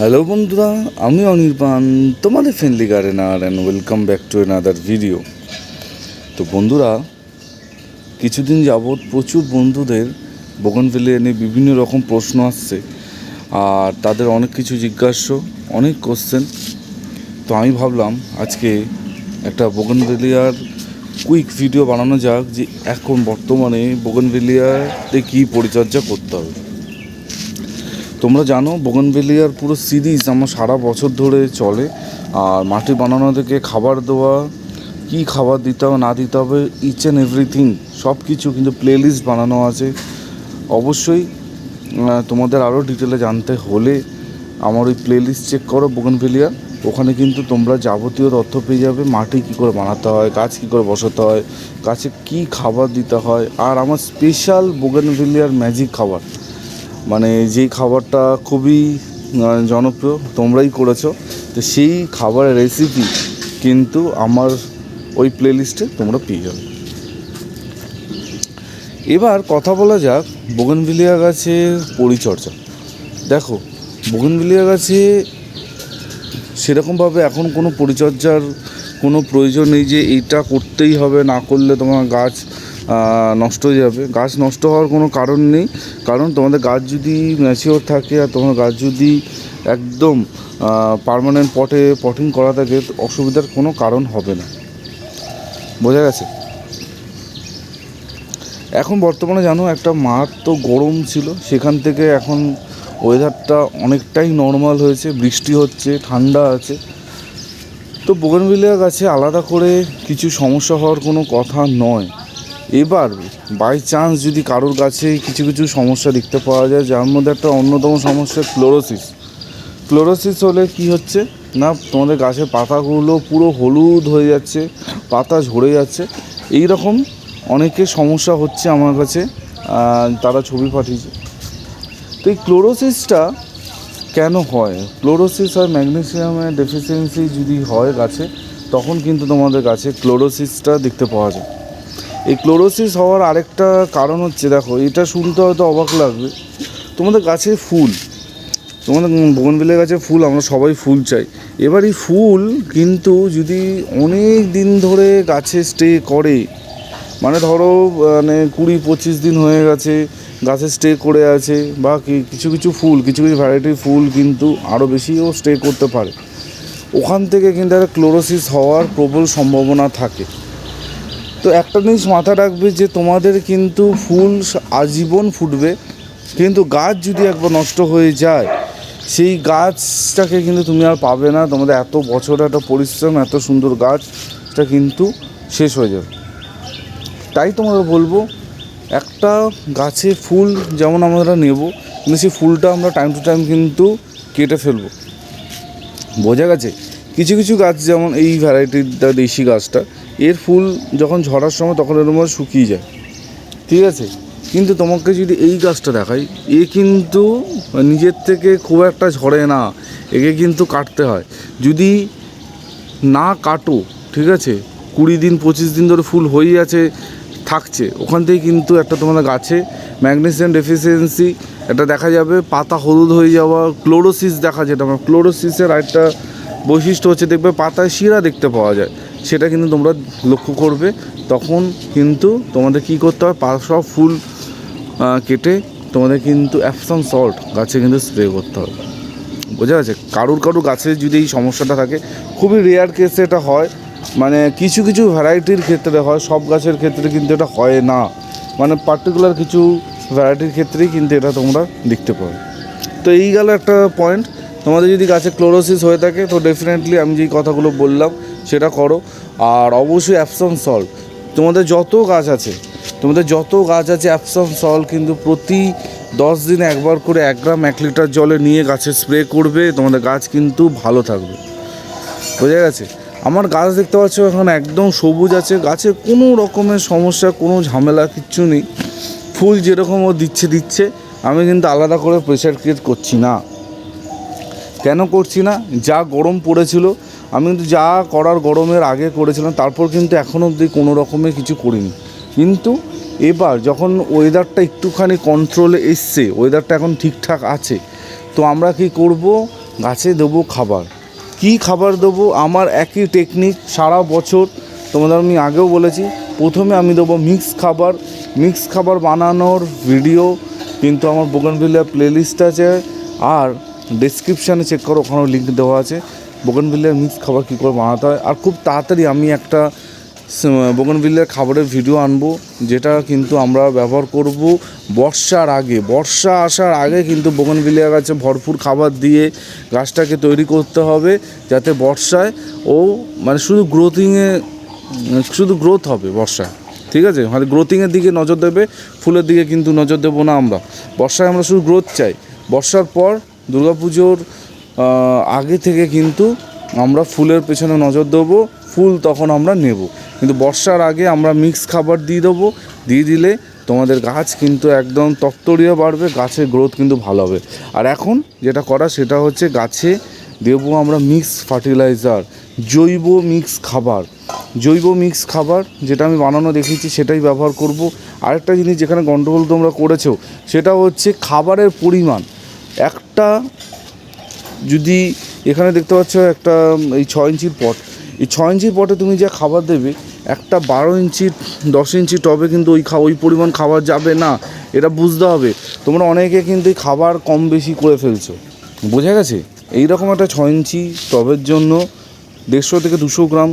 Hello বন্ধুরা, আমি অনির্বাণ, তোমাদের friendly gardener and welcome back to another video তো বন্ধুরা, কিছুদিন যাবৎ প্রচুর বন্ধুদের বগনভেলিয়া নিয়ে বিভিন্ন রকম প্রশ্ন আসছে, আর তাদের অনেক কিছু জিজ্ঞাস্য অনেক কোশ্চেন তো আমি ভাবলাম, আজকে একটা বোগনভেলিয়ার কুইক ভিডিও বানানো যাক যে এখন বর্তমানে বোগনভেলিয়াতে কী পরিচর্যা করতে হবে। তোমরা জানো, বোগনভেলিয়ার পুরো সিরিজ আমার সারা বছর ধরে চলে। আর মাটি বানানো থেকে খাবার দেওয়া, কী খাবার দিতে হবে, না দিতে হবে ইচ অ্যান্ড এভরিথিং সব কিছু কিন্তু প্লেলিস্ট বানানো আছে। অবশ্যই তোমাদের আরও ডিটেলে জানতে হলে আমার ওই প্লেলিস্ট চেক করো বোগনভেলিয়া ওখানে কিন্তু তোমরা যাবতীয় তথ্য পেয়ে যাবে মাটি কী করে বানাতে হয়, গাছ কী করে বসাতে হয়, গাছে কী খাবার দিতে হয়। আর আমার স্পেশাল বোগনভেলিয়ার ম্যাজিক খাবার মানে যেই খাবারটা খুবই জনপ্রিয়, তোমরাই করেছ, তো সেই খাবারের রেসিপি কিন্তু আমার ওই প্লেলিস্টে তোমরা পেয়ে যাবে। এবার কথা বলা যাক বোগনভিলিয়া গাছের পরিচর্যা। দেখো, বোগনভিলিয়া গাছে সেরকমভাবে এখন কোনো পরিচর্যার কোনো প্রয়োজন নেই যে এইটা করতেই হবে, না করলে তোমার গাছ নষ্ট হয়ে যাবে। গাছ নষ্ট হওয়ার কোনো কারণ নেই। কারণ তোমাদের গাছ যদি ম্যাচিওর থাকে আর তোমার গাছ যদি একদম পার্মানেন্ট পটে পটিং করা থাকে অসুবিধার কোনো কারণ হবে না। বোঝা গেছে? এখন বর্তমানে জানো, একটা মার তো গরম ছিল। সেখান থেকে এখন ওয়েদারটা অনেকটাই নর্মাল হয়েছে। বৃষ্টি হচ্ছে, ঠান্ডা আছে। তো বোগনভিলিয়া গাছে আলাদা করে কিছু সমস্যা হওয়ার কোনো কথা নয়। এবার বাই চান্স যদি কারোর গাছে কিছু কিছু সমস্যা দেখতে পাওয়া যায়, যার মধ্যে একটা অন্যতম সমস্যা ক্লোরোসিস ক্লোরোসিস হলে কি হচ্ছে? না, তোমাদের গাছের পাতাগুলো পুরো হলুদ হয়ে যাচ্ছে, পাতা ঝরে যাচ্ছে। এই রকম অনেকের সমস্যা হচ্ছে আমার কাছে তারা ছবি পাঠিয়েছে। তো এই ক্লোরোসিসটা কেন হয়? ক্লোরোসিস আর ম্যাগনেসিয়ামের ডেফিসিয়েন্সি যদি হয় গাছে, তখন কিন্তু তোমাদের গাছে ক্লোরোসিসটা দেখতে পাওয়া যায়। এই ক্লোরোসিস হওয়ার আরেকটা কারণ হচ্ছে, দেখো, এটা শুনতে হয়তো অবাক লাগবে। তোমাদের গাছে ফুল, তোমাদের বোগনবিলের গাছে ফুল, আমরা সবাই ফুল চাই। এবার এই ফুল কিন্তু যদি অনেক দিন ধরে গাছে স্টে করে মানে ধরো মানে কুড়ি পঁচিশ দিন হয়ে গেছে, গাছে স্টে করে আছে, বা কিছু কিছু ফুল, কিছু কিছু ভ্যারাইটির ফুল কিন্তু আরও বেশিও স্টে করতে পারে। ওখান থেকে কিন্তু একটা ক্লোরোসিস হওয়ার প্রবল সম্ভাবনা থাকে। তো একটা জিনিস মাথা রাখবে যে তোমাদের কিন্তু ফুল আজীবন ফুটবে। কিন্তু গাছ যদি একবার নষ্ট হয়ে যায়, সেই গাছটাকে কিন্তু তুমি আর পাবে না। তোমাদের এত বছর একটা পরিশ্রম, এত সুন্দর গাছটা কিন্তু শেষ হয়ে যাবে। তাই তোমাদের বলব, একটা গাছে ফুল যেমন আমরা নেব, কিন্তু সেই ফুলটা আমরা টাইম টু টাইম কিন্তু কেটে ফেলব। বোঝা গেছে? কিছু কিছু গাছ যেমন এই ভ্যারাইটিটা দেশি গাছটা এর ফুল যখন ঝরার সময় তখন এর মধ্যে শুকিয়ে যায়। ঠিক আছে? কিন্তু তোমাকে যদি এই গাছটা দেখাই, এ কিন্তু নিজের থেকে খুব একটা ঝরে না, একে কিন্তু কাটতে হয়। যদি না কাটো, ঠিক আছে? কুড়ি দিন, পঁচিশ দিন ধরে ফুল হয়েই আছে, থাকছে। ওখান থেকে কিন্তু একটা তোমাদের গাছে ম্যাগনেসিয়াম ডেফিসিয়েন্সি এটা দেখা যাবে, পাতা হলুদ হয়ে যাওয়া, ক্লোরোসিস দেখা যেটা আমার ক্লোরোসিসের আরেকটা বৈশিষ্ট্য হচ্ছে দেখবে, পাতায় শিরা দেখতে পাওয়া যায়। সেটা কিন্তু তোমরা লক্ষ্য করবে। তখন কিন্তু তোমাদের কি করতে হবে? সব ফুল কেটে তোমাদের কিন্তু অ্যাপসন সল্ট গাছে কিন্তু স্প্রে করতে হবে। বোঝা যাচ্ছে কারুর কারুর গাছে যদি এই সমস্যাটা থাকে, খুবই রেয়ার কেসে এটা হয়। মানে কিছু কিছু ভ্যারাইটির ক্ষেত্রে হয়, সব গাছের ক্ষেত্রে কিন্তু এটা হয় না। মানে পার্টিকুলার কিছু ভ্যারাইটির ক্ষেত্রেই কিন্তু এটা তোমরা দেখতে পাবে। তো এই গেল একটা পয়েন্ট তোমাদের যদি গাছে ক্লোরোসিস হয়ে থাকে, তো ডেফিনেটলি আমি যেই কথাগুলো বললাম সেটা করো। আর অবশ্যই অ্যাপসন সল্ট তোমাদের যত গাছ আছে, তোমাদের যত গাছ আছে অ্যাপসন সল কিন্তু প্রতি দশ দিনে একবার করে এক গ্রাম এক লিটার জলে নিয়ে গাছে স্প্রে করবে, তোমাদের গাছ কিন্তু ভালো থাকবে। বোঝা গেছে? আমার গাছ দেখতে পাচ্ছ এখন একদম সবুজ আছে, গাছে কোনো রকমের সমস্যা, কোনো ঝামেলা কিচ্ছু নেই। ফুল যেরকম ও দিচ্ছে দিচ্ছে, আমি কিন্তু আলাদা করে প্রেশার ক্রিয়েট করছি না। কেন করছি না? যা গরম পড়েছিল আমি কিন্তু যা করার গরমের আগে করেছিলাম, তারপর কিন্তু এখনও অবধি কোনো রকমের কিছু করিনি। কিন্তু এবার যখন ওয়েদারটা একটুখানি কন্ট্রোলে এসছে ওয়েদারটা এখন ঠিকঠাক আছে, তো আমরা কি করব? গাছে দেবো খাবার। কি খাবার দেবো? আমার একই টেকনিক সারা বছর, তোমাদের আমি আগেও বলেছি, প্রথমে আমি দেবো মিক্স খাবার। মিক্স খাবার বানানোর ভিডিও কিন্তু আমার বোগানভিলিয়া প্লেলিস্ট আছে, আর ডেসক্রিপশানে চেক করো, ওখানেও লিঙ্ক দেওয়া আছে। বোগানভিলিয়ার মিক্স খাবার কী করে বানাতে হয়? আর খুব তাড়াতাড়ি আমি একটা বোগানভিলিয়ার খাবারের ভিডিও আনব, যেটা কিন্তু আমরা ব্যবহার করব বর্ষার আগে। বর্ষা আসার আগে কিন্তু বোগানভিলিয়া গাছে ভরপুর খাবার দিয়ে গাছটাকে তৈরি করতে হবে, যাতে বর্ষায় ও মানে শুধু গ্রোথিংয়ে, শুধু গ্রোথ হবে বর্ষায়। ঠিক আছে? মানে গ্রোথিংয়ের দিকে নজর দেবে, ফুলের দিকে কিন্তু নজর দেবো না আমরা। বর্ষায় আমরা শুধু গ্রোথ চাই। বর্ষার পর দুর্গাপুজোর আগে থেকে কিন্তু আমরা ফুলের পেছনে নজর দেবো, ফুল তখন আমরা নেব। কিন্তু বর্ষার আগে আমরা মিক্স খাবার দিয়ে দেবো, দিয়ে দিলে তোমাদের গাছ কিন্তু একদম তত্তরিয়ে বাড়বে, গাছের গ্রোথ কিন্তু ভালো হবে। আর এখন যেটা করা সেটা হচ্ছে গাছে দেবো আমরা মিক্স ফার্টিলাইজার জৈব মিক্স খাবার। জৈব মিক্স খাবার যেটা আমি বানানো দেখেছি সেটাই ব্যবহার করব। আরেকটা জিনিস যেখানে গন্ডগোল তোমরা করেছ, সেটা হচ্ছে খাবারের পরিমাণ। একটা যদি এখানে দেখতে পাচ্ছ একটা এই ছ ইঞ্চির পট। এই ছ ইঞ্চির পটে তুমি যা খাবার দেবে, একটা বারো ইঞ্চি, দশ ইঞ্চি টবে কিন্তু ওই ওই পরিমাণ খাবার যাবে না। এটা বুঝতে হবে। তোমরা অনেকে কিন্তু খাবার কম বেশি করে ফেলছো। বোঝা গেছে? এইরকম একটা ছ ইঞ্চি টবের জন্য দেড়শো থেকে দুশো গ্রাম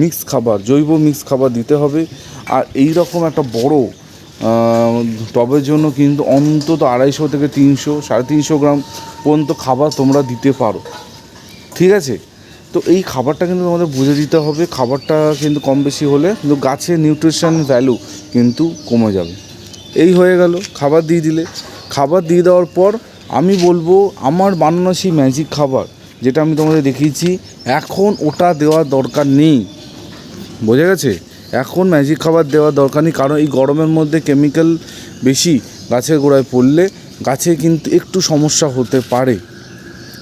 মিক্স খাবার, জৈব মিক্স খাবার দিতে হবে। আর এই রকম একটা বড় টবের জন্য কিন্তু অন্তত আড়াইশো থেকে তিনশো, সাড়ে তিনশো গ্রাম পর্যন্ত খাবার তোমরা দিতে পারো। ঠিক আছে? তো এই খাবারটা কিন্তু তোমাদের বুঝে দিতে হবে। খাবারটা কিন্তু কম বেশি হলে কিন্তু গাছের নিউট্রিশন ভ্যালু কিন্তু কমে যাবে। এই হয়ে গেল, খাবার দিয়ে দিলে। খাবার দিয়ে দেওয়ার পর আমি বলব, আমার বানানো সেই ম্যাজিক খাবার, যেটা আমি তোমাদের দেখিয়েছি, এখন ওটা দেওয়ার দরকার নেই। বোঝা গেছে? এখন ম্যাজিক খাবার দেওয়া দরকার নেই, কারণ এই গরমের মধ্যে কেমিক্যাল বেশি গাছের গোড়ায় পড়লে গাছে কিন্তু একটু সমস্যা হতে পারে।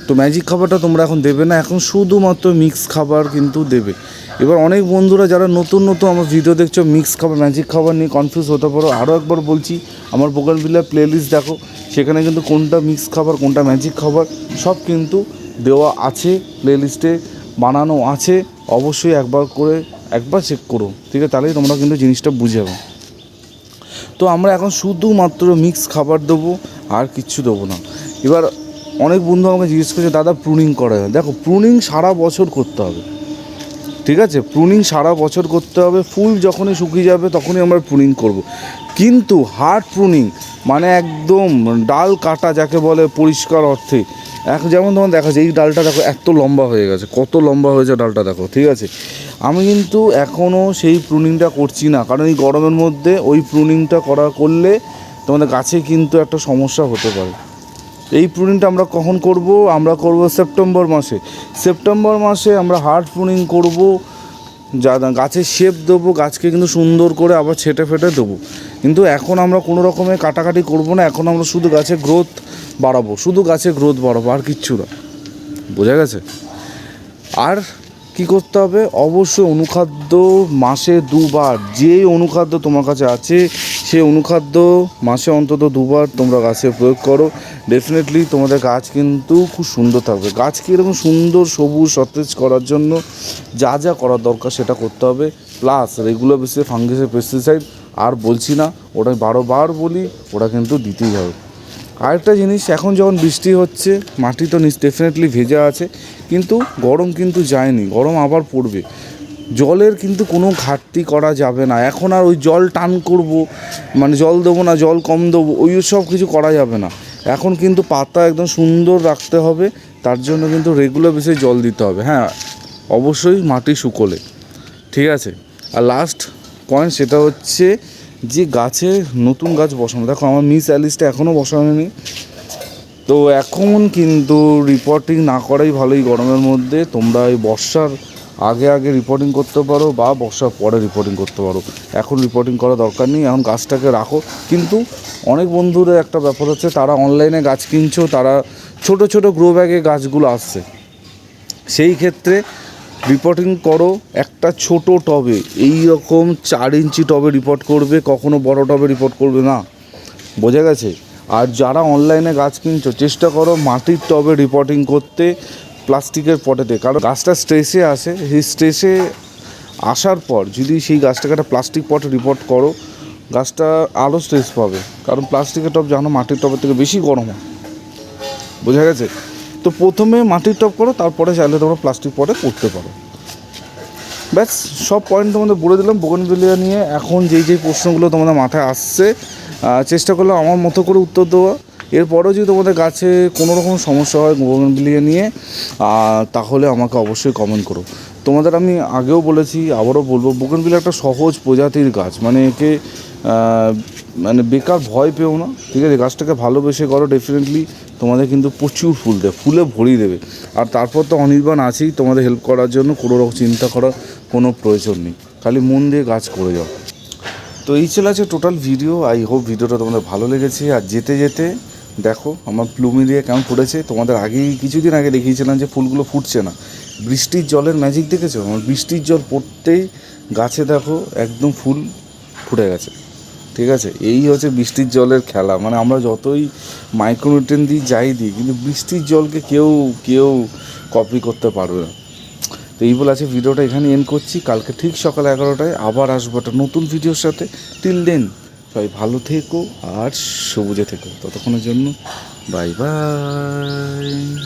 তো ম্যাজিক খাবারটা তোমরা এখন দেবে না, এখন শুধুমাত্র মিক্স খাবার কিন্তু দেবে। এবার অনেক বন্ধুরা যারা নতুন নতুন আমার ভিডিও দেখছ মিক্স খাবার ম্যাজিক খাবার নিয়ে কনফিউজ হতে পারো। আরও একবার বলছি, আমার বোকাল বিলার প্লেলিস্ট দেখো, সেখানে কিন্তু কোনটা মিক্স খাবার, কোনটা ম্যাজিক খাবার, সব কিন্তু দেওয়া আছে প্লেলিস্টে বানানো আছে। অবশ্যই একবার করে একবার চেক করো ঠিক আছে? তাহলেই তোমরা কিন্তু জিনিসটা বুঝে যাবে। তো আমরা এখন শুধুমাত্র মিক্স খাবার দেবো, আর কিচ্ছু দেবো না। এবার অনেক বন্ধু আমাকে জিজ্ঞেস করছে, দাদা প্রুনিং করা যায়? দেখো প্রুনিং সারা বছর করতে হবে। ঠিক আছে? প্রুনিং সারা বছর করতে হবে, ফুল যখনই শুকিয়ে যাবে তখনই আমরা প্রুনিং করব। কিন্তু হার্ড প্রুনিং মানে একদম ডাল কাটা যাকে বলে পরিষ্কার অর্থে এক যেমন তোমার দেখা যায় এই ডালটা দেখো, এত লম্বা হয়ে গেছে, কত লম্বা হয়েছে ডালটা দেখো, ঠিক আছে? আমি কিন্তু এখনও সেই প্রুনিংটা করছি না। কারণ এই গরমের মধ্যে ওই প্রুনিংটা করা করলে তোমাদের গাছে কিন্তু একটা সমস্যা হতে পারে। এই প্রুনিংটা আমরা কখন করব? আমরা করব সেপ্টেম্বর মাসে। সেপ্টেম্বর মাসে আমরা হার্ড প্রুনিং করব, যা গাছের শেপ দেবো, গাছকে কিন্তু সুন্দর করে আবার ছেটে ফেটে দেবো। কিন্তু এখন আমরা কোনো রকমের কাটাকাটি করব না, এখন আমরা শুধু গাছের গ্রোথ বাড়াবো, শুধু গাছে গ্রোথ বাড়াবো, আর কিচ্ছু না। বোঝা গেছে? আর কি করতে হবে? অবশ্যই অনুখাদ্য মাসে দুবার যে অনুখাদ্য তোমার কাছে আছে, সেই অনুখাদ্য মাসে অন্তত দুবার তোমরা গাছে প্রয়োগ করো। ডেফিনেটলি তোমাদের গাছ কিন্তু খুব সুন্দর থাকবে। গাছকে এরকম সুন্দর সবুজ সতেজ করার জন্য যা যা করার দরকার সেটা করতে হবে। প্লাস রেগুলার বেসিসে ফাঙ্গিসের পেস্টিসাইড আর বলছি না ওটা বারোবার বলি, ওটা কিন্তু দিতেই হবে। আরেকটা জিনিস, এখন যখন বৃষ্টি হচ্ছে, মাটি তো ডেফিনেটলি ভেজা আছে, কিন্তু গরম কিন্তু যায়নি, গরম আবার পড়বে। জলের কিন্তু কোনো ঘাটতি করা যাবে না। এখন আর ওই জল টান করব মানে জল দেবো না, জল কম দেবো, ওই সব কিছু করা যাবে না। এখন কিন্তু পাতা একদম সুন্দর রাখতে হবে, তার জন্য কিন্তু রেগুলার বেসে জল দিতে হবে। হ্যাঁ অবশ্যই মাটি শুকোলে। ঠিক আছে? আর লাস্ট পয়েন্ট সেটা হচ্ছে যে গাছে নতুন গাছ বসানো, দেখো আমার মিস অ্যালিসটা এখনও বসানো নেই তো এখন কিন্তু রিপোর্টিং না করাই ভালোই গরমের মধ্যে। তোমরা এই বর্ষার আগে আগে রিপোর্টিং করতে পারো বা বর্ষার পরে রিপোর্টিং করতে পারো। এখন রিপোর্টিং করা দরকার নেই, এখন গাছটাকে রাখো। কিন্তু অনেক বন্ধুদের একটা ব্যাপার হচ্ছে, তারা অনলাইনে গাছ কিনছো তারা ছোট ছোট গ্রো ব্যাগে গাছগুলো আসছে। সেই ক্ষেত্রে রিপোর্টিং করো, একটা ছোট টবে, এই রকম চার ইঞ্চি টবে রিপোর্ট করবে, কখনো বড় টবে রিপোর্ট করবে না। বোঝা গেছে? আর যারা অনলাইনে গাছ কিনছো, চেষ্টা করো মাটির টবে রিপোর্টিং করতে, প্লাস্টিকের পটেতে। কারণ গাছটা স্ট্রেসে আসে সেই স্ট্রেসে আসার পর যদি সেই গাছটাকে একটা প্লাস্টিক পটে রিপোর্ট করো, গাছটা আরও স্ট্রেস পাবে। কারণ প্লাস্টিকের টব জানো মাটির টবের থেকে বেশি গরম হয়। বোঝা গেছে? তো প্রথমে মাটির টপ করো, তারপরে চাইলে তোমরা প্লাস্টিক পটে করতে পারো। ব্যাস, সব পয়েন্ট তোমাদের বলে দিলাম বোগনভিলিয়া নিয়ে এখন যেই যেই প্রশ্নগুলো তোমাদের মাথায় আসছে চেষ্টা করলাম আমার মতো করে উত্তর দেওয়া। এরপরেও যদি তোমাদের গাছে কোনো রকম সমস্যা হয় বোগনভিলিয়া নিয়ে তাহলে আমাকে অবশ্যই কমেন্ট করো। তোমাদের আমি আগেও বলেছি, আবারও বলব বোগনভিলিয়া একটা সহজ প্রজাতির গাছ মানে একে মানে বেকার ভয় পেও না, ঠিক আছে? গাছটাকে ভালোবেসে করো ডেফিনেটলি তোমাদের কিন্তু প্রচুর ফুল দেবে, ফুলে ভরিয়ে দেবে। আর তারপর তো অনির্বাণ আছেই, তোমাদের হেল্প করার জন্য কোনো রকম চিন্তা করার কোনো প্রয়োজন নেই। খালি মন দিয়ে গাছ করে যাও। তো এই চলে আছে টোটাল ভিডিও আই হোপ ভিডিওটা তোমাদের ভালো লেগেছে। আর যেতে যেতে দেখো, আমার প্লুমেরিয়া কেমন ফুটেছে। তোমাদের আগেই কিছুদিন আগে দেখিয়েছিলাম যে ফুলগুলো ফুটছে না। বৃষ্টির জলের ম্যাজিক দেখেছ? আমার বৃষ্টির জল পড়তেই গাছে দেখো একদম ফুল ফুটে গেছে। ঠিক আছে? এই হচ্ছে বৃষ্টির জলের খেলা। মানে আমরা যতই মাইক্রোনিউট্রেন দিই যাই দিই, কিন্তু বৃষ্টির জলকে কেউ কেউ কপি করতে পারবে না। তো এই বলে আছে ভিডিওটা এখানে এন্ড করছি। কালকে ঠিক সকাল এগারোটায় আবার আসব একটা নতুন ভিডিওর সাথে। টিল দেন সবাই ভালো থেকো আর সবুজে থেকো। ততক্ষণের জন্য বাই বাই